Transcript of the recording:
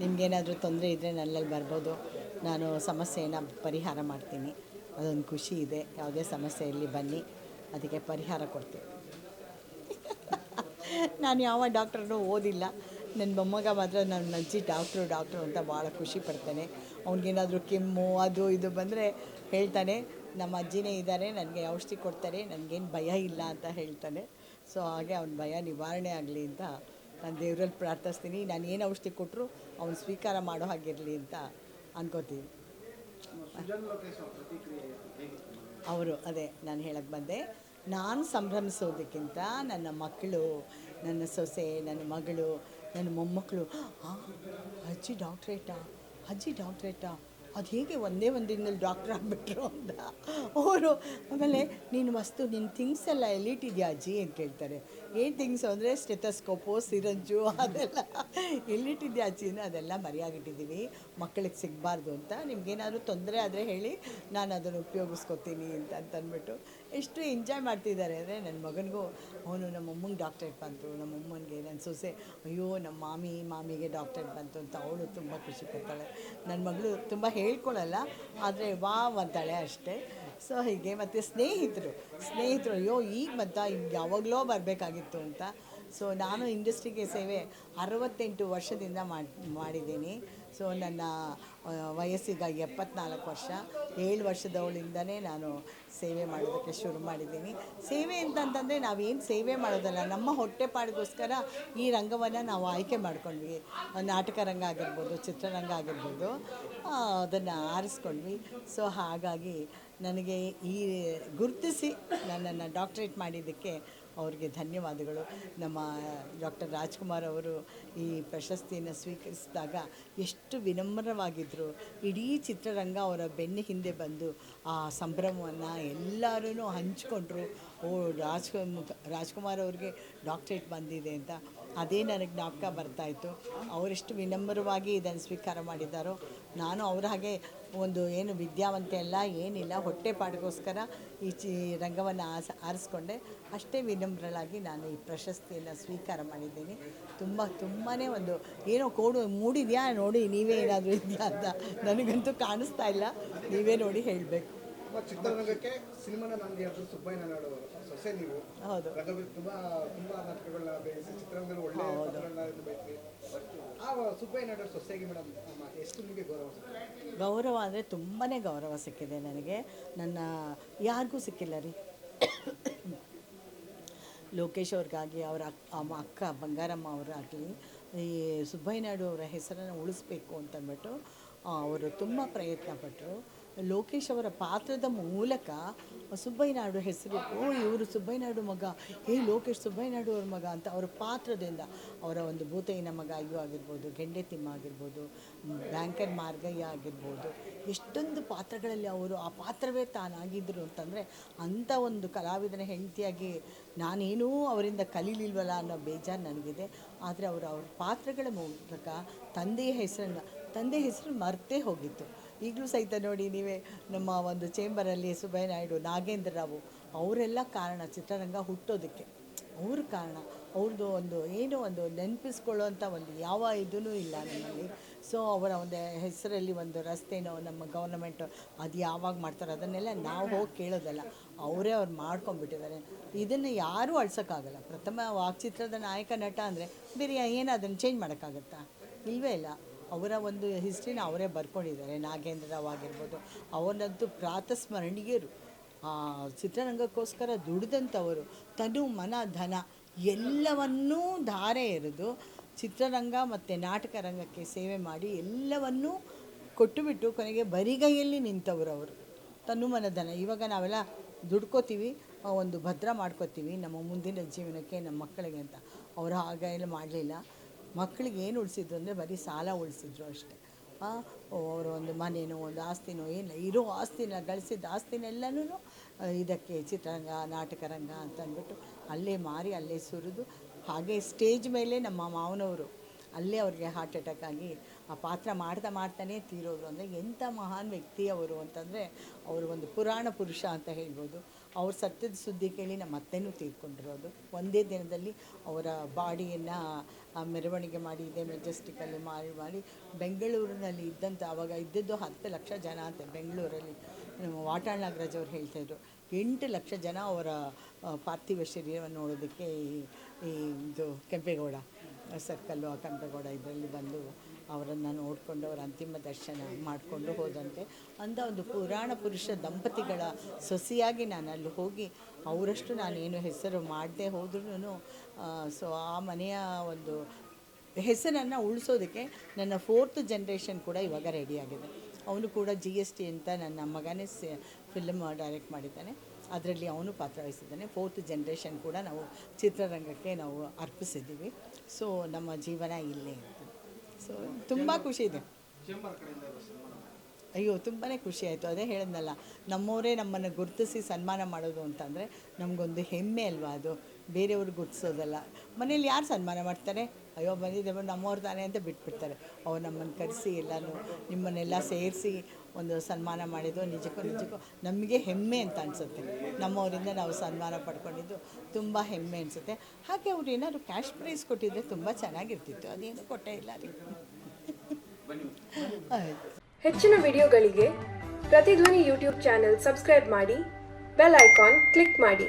ನಿಮಗೇನಾದರೂ ತೊಂದರೆ ಇದ್ದರೆ ನನ್ನಲ್ಲಿ ಬರ್ಬೋದು. ನಾನು ಸಮಸ್ಯೆಯನ್ನು ಪರಿಹಾರ ಮಾಡ್ತೀನಿ. ಅದೊಂದು ಖುಷಿ ಇದೆ. ಯಾವುದೇ ಸಮಸ್ಯೆ ಇರಲಿ ಬನ್ನಿ. ಅದಕ್ಕೆ ಪರಿಹಾರ ಕೊಡ್ತೀನಿ. ನಾನು ಯಾವ ಡಾಕ್ಟ್ರೂ ಓದಿಲ್ಲ. ನನ್ನ ಮೊಮ್ಮಗ ಮಾತ್ರ ನನ್ನ ಅಜ್ಜಿ ಡಾಕ್ಟ್ರು ಡಾಕ್ಟ್ರು ಅಂತ ಭಾಳ ಖುಷಿ ಪಡ್ತಾನೆ. ಅವ್ನಿಗೇನಾದರೂ ಕೆಮ್ಮು, ಅದು, ಇದು ಬಂದರೆ ಹೇಳ್ತಾನೆ. ನಮ್ಮ ಅಜ್ಜಿನೇ ಇದ್ದಾರೆ. ನನಗೆ ಔಷಧಿ ಕೊಡ್ತಾರೆ. ನನಗೇನು ಭಯ ಇಲ್ಲ ಅಂತ ಹೇಳ್ತಾನೆ. ಸೊ, ಹಾಗೆ ಅವ್ನ ಭಯ ನಿವಾರಣೆ ಆಗಲಿ ಅಂತ ನಾನು ದೇವರಲ್ಲಿ ಪ್ರಾರ್ಥಿಸ್ತೀನಿ. ನಾನು ಏನು ಔಷಧಿ ಕೊಟ್ಟರು ಅವ್ನು ಸ್ವೀಕಾರ ಮಾಡೋ ಹಾಗಿರಲಿ ಅಂತ ಅನ್ಕೋತೀನಿ. ಅವ್ರ ಅದೇ ನಾನು ಹೇಳಕ್ಕೆ ಬಂದೆ. ನಾನು ಸಂಭ್ರಮಿಸೋದಕ್ಕಿಂತ ನನ್ನ ಮಕ್ಕಳು ನನ್ನ ಸೊಸೆ ನನ್ನ ಮಗಳು ನನ್ನ ಮೊಮ್ಮಕ್ಕಳು ಅಜ್ಜಿ ಡಾಕ್ಟ್ರೇಟಾ ಅಜ್ಜಿ ಡಾಕ್ಟ್ರೇಟಾ ಅದು ಹೇಗೆ ಒಂದೇ ಒಂದು ದಿನದಲ್ಲಿ ಡಾಕ್ಟ್ರ್ ಆಗಿಬಿಟ್ರು ಅಂತ. ಅವರು ಆಮೇಲೆ, ನೀನು ವಸ್ತು ನಿನ್ನ ಥಿಂಗ್ಸ್ ಎಲ್ಲ ಎಲ್ಲಿಟ್ಟಿದ್ಯಾ ಅಜ್ಜಿ ಅಂತ ಕೇಳ್ತಾರೆ ಏನು ಥಿಂಗ್ಸ್ ಅಂದರೆ ಸ್ಟೆಥಸ್ಕೋಪು ಸಿರಂಜು ಅದೆಲ್ಲ. ಎಲ್ಲಿಟ್ಟಿದ್ಯಾ ಅಜ್ಜಿನ ಅದೆಲ್ಲ ಮರೆಯಾಗಿಟ್ಟಿದ್ದೀವಿ ಮಕ್ಕಳಿಗೆ ಸಿಗಬಾರ್ದು ಅಂತ. ನಿಮ್ಗೇನಾದರೂ ತೊಂದರೆ ಆದರೆ ಹೇಳಿ, ನಾನು ಅದನ್ನು ಉಪಯೋಗಿಸ್ಕೊತೀನಿ ಅಂತ ಅಂತಂದ್ಬಿಟ್ಟು ಎಷ್ಟು ಎಂಜಾಯ್ ಮಾಡ್ತಿದ್ದಾರೆ ಅಂದರೆ ನನ್ನ ಮಗನಿಗೂ, ಅವನು ನಮ್ಮಮ್ಮಂಗೆ ಡಾಕ್ಟ್ರೇಟ್ ಬಂತು. ನಮ್ಮಮ್ಮನಿಗೆ ನನ್ನ ಸೊಸೆ, ಅಯ್ಯೋ ನಮ್ಮ ಮಾಮಿ, ಮಾಮಿಗೆ ಡಾಕ್ಟ್ರೇಟ್ ಬಂತು ಅಂತ ಅವಳು ತುಂಬ ಖುಷಿ ಪಡ್ತಾಳೆ. ನನ್ನ ಮಗಳು ತುಂಬ ಹೇಳ್ಕೊಳ್ಳಲ್ಲ ಆದರೆ ವಾವ್ ಅಂತಾಳೆ ಅಷ್ಟೇ. ಸೊ ಹೀಗೆ ಮತ್ತು ಸ್ನೇಹಿತರು ಸ್ನೇಹಿತರು, ಅಯ್ಯೋ, ಈಗ ಮತ್ತೆ ಈಗ ಯಾವಾಗಲೋ ಬರಬೇಕಾಗಿತ್ತು ಅಂತ. ಸೊ ನಾನು ಇಂಡಸ್ಟ್ರಿಗೆ ಸೇವೆ ಅರವತ್ತೆಂಟು ವರ್ಷದಿಂದ ಮಾಡಿ, ಮಾಡಿದ್ದೀನಿ. ಸೊ ನನ್ನ ವಯಸ್ಸಿಗ ಎಪ್ಪತ್ನಾಲ್ಕು ವರ್ಷ. ಏಳು ವರ್ಷದವಳಿಂದನೇ ನಾನು ಸೇವೆ ಮಾಡೋದಕ್ಕೆ ಶುರು ಮಾಡಿದ್ದೀನಿ. ಸೇವೆ ಅಂತಂತಂದರೆ ನಾವೇನು ಸೇವೆ ಮಾಡೋದಲ್ಲ, ನಮ್ಮ ಹೊಟ್ಟೆಪಾಡಿಗೋಸ್ಕರ ಈ ರಂಗವನ್ನು ನಾವು ಆಯ್ಕೆ ಮಾಡ್ಕೊಂಡ್ವಿ. ನಾಟಕ ರಂಗ ಆಗಿರ್ಬೋದು, ಚಿತ್ರರಂಗ ಆಗಿರ್ಬೋದು ಅದನ್ನು ಆರಿಸ್ಕೊಂಡ್ವಿ. ಸೊ ಹಾಗಾಗಿ ನನಗೆ ಈ ಗುರುತಿಸಿ ನನ್ನನ್ನು ಡಾಕ್ಟ್ರೇಟ್ ಮಾಡಿದ್ದಕ್ಕೆ ಅವ್ರಿಗೆ ಧನ್ಯವಾದಗಳು. ನಮ್ಮ ಡಾಕ್ಟರ್ ರಾಜ್ಕುಮಾರ್ ಅವರು ಈ ಪ್ರಶಸ್ತಿಯನ್ನು ಸ್ವೀಕರಿಸಿದಾಗ ಎಷ್ಟು ವಿನಮ್ರವಾಗಿದ್ದರು ಇಡೀ ಚಿತ್ರರಂಗ ಅವರ ಬೆನ್ನ ಹಿಂದೆ ಬಂದು ಆ ಸಂಭ್ರಮವನ್ನು ಎಲ್ಲರೂ ಹಂಚಿಕೊಂಡ್ರು. ಓ ರಾಜ್ ರಾಜ್ಕುಮಾರ್ ಅವ್ರಿಗೆ ಡಾಕ್ಟ್ರೇಟ್ ಬಂದಿದೆ ಅಂತ ಅದೇ ನನಗೆ ಜ್ಞಾಪಕ ಬರ್ತಾಯಿತ್ತು ಅವರೆಷ್ಟು ವಿನಮ್ರವಾಗಿ ಇದನ್ನು ಸ್ವೀಕಾರ ಮಾಡಿದ್ದಾರೋ, ನಾನು ಅವ್ರ ಹಾಗೆ ಒಂದು ಏನು ವಿದ್ಯಾವಂತೆ ಅಲ್ಲ, ಏನಿಲ್ಲ ಹೊಟ್ಟೆಪಾಡಿಗೋಸ್ಕರ ಈ ಚಿ ರಂಗವನ್ನು ಆಸ, ಆರಿಸ್ಕೊಂಡೆ. ಅಷ್ಟೇ ವಿನಮ್ರಳಾಗಿ ನಾನು ಈ ಪ್ರಶಸ್ತಿಯನ್ನು ಸ್ವೀಕಾರ ಮಾಡಿದ್ದೀನಿ. ತುಂಬ ತುಂಬಾ ಒಂದು, ಏನೋ ಕೋಡು ಮೂಡಿದೆಯಾ ನೋಡಿ, ನೀವೇ ಏನಾದರೂ ಇದೆಯಾ ಅಂತ ನನಗಂತೂ ಕಾಣಿಸ್ತಾ ಇಲ್ಲ. ನೀವೇ ನೋಡಿ ಹೇಳಬೇಕು. ಚಿತ್ರರಂಗಕ್ಕೆ ಸಿನಿಮಾನ ನಾನು ಆದ್ರು ಸುಬ್ಬಯ್ಯ ನಾಡು ಸೊಸೆ ನೀವು. ರಂಗಭೂಮಿ ತುಂಬಾ ತುಂಬಾ ನಾಟಕಗಳನ್ನ ಬೇಯಿಸಿ ಚಿತ್ರರಂಗದಲ್ಲಿ ಒಳ್ಳೆ ಪಾತ್ರಗಳನ್ನ ಇದು ಆ ಸುಬ್ಬಯ್ಯ ನಾಡು ಸೊಸೆಗೆ ಮೇಡಮ್ ಎಷ್ಟು ನಿಮಗೆ ಗೌರವ? ಗೌರವ ಅಂದರೆ ತುಂಬಾ ಗೌರವ ಸಿಕ್ಕಿದೆ ನನಗೆ. ನನ್ನ ಯಾರಿಗೂ ಸಿಕ್ಕಿಲ್ಲ ರೀ. ಲೋಕೇಶ್ ಅವ್ರಿಗಾಗಿ ಅವರ ಅಮ್ಮ ಅಕ್ಕ ಬಂಗಾರಮ್ಮ ಅವರಾಗಲಿ ಈ ಸುಬ್ಬಯ್ಯ ನಾಯ್ಡು ಅವರ ಹೆಸರನ್ನು ಉಳಿಸ್ಬೇಕು ಅಂತಂದ್ಬಿಟ್ಟು ಅವರು ತುಂಬ ಪ್ರಯತ್ನ ಪಟ್ಟರು ಲೋಕೇಶ್ ಅವರ ಪಾತ್ರದ ಮೂಲಕ ಸುಬ್ಬಯ್ಯನಾಡು ಹೆಸರು ಓ, ಇವರು ಸುಬ್ಬಯ್ಯನಾಡು ಮಗ, ಏ, ಲೋಕೇಶ್ ಸುಬ್ಬಯ್ಯನಾಡು ಅವ್ರ ಮಗ ಅಂತ ಅವರ ಪಾತ್ರದಿಂದ ಅವರ ಒಂದು ಭೂತಯ್ಯನ ಮಗ ಅಯ್ಯೋ ಆಗಿರ್ಬೋದು ಗೆಂಡೆ ತಿಮ್ಮ ಆಗಿರ್ಬೋದು ಬ್ಯಾಂಕರ್ ಮಾರ್ಗಯ್ಯ ಆಗಿರ್ಬೋದು, ಎಷ್ಟೊಂದು ಪಾತ್ರಗಳಲ್ಲಿ ಅವರು ಆ ಪಾತ್ರವೇ ತಾನಾಗಿದ್ದರು ಅಂತಂದರೆ ಅಂಥ ಒಂದು ಕಲಾವಿದನ ಹೆಂಡತಿಯಾಗಿ ನಾನೇನೂ ಅವರಿಂದ ಕಲೀಲಿಲ್ವಲ್ಲ ಅನ್ನೋ ಬೇಜಾರು ನನಗಿದೆ. ಆದರೆ ಅವರು ಅವ್ರ ಪಾತ್ರಗಳ ಮೂಲಕ ತಂದೆಯ ಹೆಸರನ್ನು ತಂದೆ ಹೆಸರು ಮರ್ತೇ ಹೋಗಿತ್ತು. ಈಗಲೂ ಸಹಿತ ನೋಡಿ ನೀವೇ ನಮ್ಮ ಒಂದು ಚೇಂಬರಲ್ಲಿ ಸುಬ್ಬಯ್ಯ ನಾಯ್ಡು, ನಾಗೇಂದ್ರ ರಾವು ಅವರೆಲ್ಲ ಕಾರಣ ಚಿತ್ರರಂಗ ಹುಟ್ಟೋದಕ್ಕೆ. ಅವ್ರ ಕಾರಣ. ಅವ್ರದ್ದು ಒಂದು ಏನೋ ಒಂದು ನೆನಪಿಸ್ಕೊಳ್ಳೋವಂಥ ಒಂದು ಯಾವ ಇದೂ ಇಲ್ಲ ನಮ್ಮಲ್ಲಿ. ಸೊ ಅವರ ಒಂದು ಹೆಸರಲ್ಲಿ ಒಂದು ರಸ್ತೆನೋ ನಮ್ಮ ಗೌರ್ನಮೆಂಟು ಅದು ಯಾವಾಗ ಮಾಡ್ತಾರೋ ಅದನ್ನೆಲ್ಲ ನಾವು ಹೋಗಿ ಕೇಳೋದಲ್ಲ. ಅವರೇ ಅವ್ರು ಮಾಡ್ಕೊಂಡ್ಬಿಟ್ಟಿದ್ದಾರೆ. ಇದನ್ನು ಯಾರೂ ಅಳ್ಸೋಕ್ಕಾಗಲ್ಲ. ಪ್ರಥಮ ವಾಕ್ಚಿತ್ರದ ನಾಯಕ ನಟ ಅಂದರೆ ಬೇರೆ ಏನು ಅದನ್ನು ಚೇಂಜ್ ಮಾಡೋಕ್ಕಾಗತ್ತಾ? ಇಲ್ಲವೇ ಇಲ್ಲ. ಅವರ ಒಂದು ಹಿಸ್ಟ್ರಿನ ಅವರೇ ಬರ್ಕೊಂಡಿದ್ದಾರೆ. ನಾಗೇಂದ್ರ ರಾವ್ ಆಗಿರ್ಬೋದು ಅವರಂತೂ ಪ್ರಾತಸ್ಮರಣೀಯರು ಚಿತ್ರರಂಗಕ್ಕೋಸ್ಕರ ದುಡಿದಂಥವರು. ತನು ಮನ, ಧನ ಎಲ್ಲವನ್ನೂ ಧಾರೆ ಎರೆದು ಚಿತ್ರರಂಗ ಮತ್ತು ನಾಟಕ ರಂಗಕ್ಕೆ ಸೇವೆ ಮಾಡಿ ಎಲ್ಲವನ್ನೂ ಕೊಟ್ಟುಬಿಟ್ಟು ಕೊನೆಗೆ ಬರಿಗೈಯಲ್ಲಿ ನಿಂತವರು ಅವರು. ತನು ಮನ, ಧನ. ಇವಾಗ ನಾವೆಲ್ಲ ದುಡ್ಕೋತೀವಿ ಒಂದು ಭದ್ರ ಮಾಡ್ಕೋತೀವಿ ನಮ್ಮ ಮುಂದಿನ ಜೀವನಕ್ಕೆ, ನಮ್ಮ ಮಕ್ಕಳಿಗೆ ಅಂತ. ಅವರು ಹಾಗೆಲ್ಲ ಮಾಡಲಿಲ್ಲ. ಮಕ್ಕಳಿಗೆ ಏನು ಉಳಿಸಿದ್ರು ಅಂದರೆ ಬರೀ ಸಾಲ ಉಳಿಸಿದ್ರು ಅಷ್ಟೇ. ಅವರು ಒಂದು ಮನೆಯೋ ಒಂದು ಆಸ್ತಿನೋ, ಏನಿಲ್ಲ. ಇರೋ ಆಸ್ತಿನ, ಗಳಿಸಿದ ಆಸ್ತಿನೆಲ್ಲನೂ ಇದಕ್ಕೆ ಚಿತ್ರರಂಗ ನಾಟಕ ರಂಗ ಅಂತ ಅಂದ್ಬಿಟ್ಟು ಅಲ್ಲೇ ಮಾರಿ, ಅಲ್ಲೇ ಸುರಿದು, ಹಾಗೆ ಸ್ಟೇಜ್ ಮೇಲೆ ನಮ್ಮ ಮಾವನವರು, ಅಲ್ಲೇ ಅವ್ರಿಗೆ ಹಾರ್ಟ್ ಅಟ್ಯಾಕ್ ಆಗಿ ಆ ಪಾತ್ರ ಮಾಡ್ತಾ ಮಾಡ್ತಾನೆ ತೀರೋದ್ರು ಅಂದರೆ ಎಂಥ ಮಹಾನ್ ವ್ಯಕ್ತಿ ಅವರು ಅಂತಂದರೆ ಅವರು ಒಂದು ಪುರಾಣ ಪುರುಷ ಅಂತ ಹೇಳ್ಬೋದು. ಅವ್ರ ಸತ್ಯದ ಸುದ್ದಿ ಕೇಳಿ ನಮ್ಮ ಅತ್ತೆನೂ ತೀರ್ಕೊಂಡಿರೋದು. ಒಂದೇ ದಿನದಲ್ಲಿ ಅವರ ಬಾಡಿಯನ್ನು ಮೆರವಣಿಗೆ ಮಾಡಿ, ಇದೇ ಮೆಜೆಸ್ಟಿಕಲ್ಲಿ ಮಾಡಿ ಮಾಡಿ ಬೆಂಗಳೂರಿನಲ್ಲಿ ಇದ್ದಂಥ ಆವಾಗ ಇದ್ದದ್ದು ಹತ್ತು ಲಕ್ಷ ಜನ ಅಂತ ಬೆಂಗಳೂರಲ್ಲಿ. ನಮ್ಮ ವಾಟಾಳ್ ನಾಗರಾಜ್ ಅವ್ರು ಹೇಳ್ತಾಯಿದ್ರು ಎಂಟು ಲಕ್ಷ ಜನ ಅವರ ಪಾರ್ಥಿವ ಶರೀರವನ್ನು ನೋಡೋದಕ್ಕೆ ಈ ಇದು ಕೆಂಪೇಗೌಡ ಸರ್ಕಲ್ಲು ಆ ಕೆಂಪೇಗೌಡ ಇದರಲ್ಲಿ ಬಂದು ಅವರನ್ನು ನೋಡಿಕೊಂಡು ಅವರ ಅಂತಿಮ ದರ್ಶನ ಮಾಡಿಕೊಂಡು ಹೋದಂತೆ. ಅಂಥ ಒಂದು ಪುರಾಣ ಪುರುಷ ದಂಪತಿಗಳ ಸೊಸೆಯಾಗಿ ನಾನು ಅಲ್ಲಿ ಹೋಗಿ ಅವರಷ್ಟು ನಾನೇನು ಹೆಸರು ಮಾಡದೆ ಹೋದ್ರೂ ಸೊ ಆ ಮನೆಯ ಒಂದು ಹೆಸರನ್ನು ಉಳಿಸೋದಕ್ಕೆ ನನ್ನ ಫೋರ್ತ್ ಜನ್ರೇಷನ್ ಕೂಡ ಇವಾಗ ರೆಡಿಯಾಗಿದೆ ಅವನು ಕೂಡ ಜಿ ಎಸ್ ಟಿ ಅಂತ ನನ್ನ ಮಗನೇ ಫಿಲ್ಮ್ ಡೈರೆಕ್ಟ್ ಮಾಡಿದ್ದಾನೆ. ಅದರಲ್ಲಿ ಅವನು ಪಾತ್ರ ವಹಿಸಿದ್ದಾನೆ. ಫೋರ್ತ್ ಜನ್ರೇಷನ್ ಕೂಡ ನಾವು ಚಿತ್ರರಂಗಕ್ಕೆ ನಾವು ಅರ್ಪಿಸಿದ್ದೀವಿ. ಸೊ ನಮ್ಮ ಜೀವನ ಇಲ್ಲೇ. ಸೊ ತುಂಬ ಖುಷಿ ಇದೆ. ಅಯ್ಯೋ ತುಂಬಾ ಖುಷಿ ಆಯಿತು. ಅದೇ ಹೇಳಿದ್ನಲ್ಲ ನಮ್ಮವರೇ ನಮ್ಮನ್ನು ಗುರುತಿಸಿ ಸನ್ಮಾನ ಮಾಡೋದು ಅಂತಂದರೆ ನಮಗೊಂದು ಹೆಮ್ಮೆ ಅಲ್ವಾ ಅದು? ಬೇರೆಯವ್ರಿಗೆ ಗುರ್ತಿಸೋದಲ್ಲ. ಮನೇಲಿ ಯಾರು ಸನ್ಮಾನ ಮಾಡ್ತಾರೆ? ಅಯ್ಯೋ ಬಂದಿದೆ ಬಂದು ನಮ್ಮವ್ರು ತಾನೇ ಅಂತ ಬಿಟ್ಬಿಡ್ತಾರೆ. ಅವ್ರು ನಮ್ಮನ್ನು ಕರೆಸಿ ಎಲ್ಲನೂ ನಿಮ್ಮನ್ನೆಲ್ಲ ಸೇರಿಸಿ ಒಂದು ಸನ್ಮಾನ ಮಾಡಿದ್ದು ನಿಜಕ್ಕೂ ನಿಜಕ್ಕೂ ನಮಗೆ ಹೆಮ್ಮೆ ಅಂತ ಅನಿಸುತ್ತೆ. ನಮ್ಮವರಿಂದ ನಾವು ಸನ್ಮಾನ ಪಡ್ಕೊಂಡಿದ್ದು ತುಂಬ ಹೆಮ್ಮೆ ಅನಿಸುತ್ತೆ. ಹಾಗೆ ಅವ್ರು ಏನಾದ್ರು ಕ್ಯಾಶ್ ಪ್ರೈಸ್ ಕೊಟ್ಟಿದ್ರೆ ತುಂಬ ಚೆನ್ನಾಗಿರ್ತಿತ್ತು. ಅದೇನು ಕೊಟ್ಟೇ ಇಲ್ಲ ರೀ ಹೆಚ್ಚಿನ ವಿಡಿಯೋಗಳಿಗೆ ಪ್ರತಿಧ್ವನಿ ಯೂಟ್ಯೂಬ್ ಚಾನೆಲ್ ಸಬ್ಸ್ಕ್ರೈಬ್ ಮಾಡಿ ಬೆಲ್ ಐಕಾನ್ ಕ್ಲಿಕ್ ಮಾಡಿ.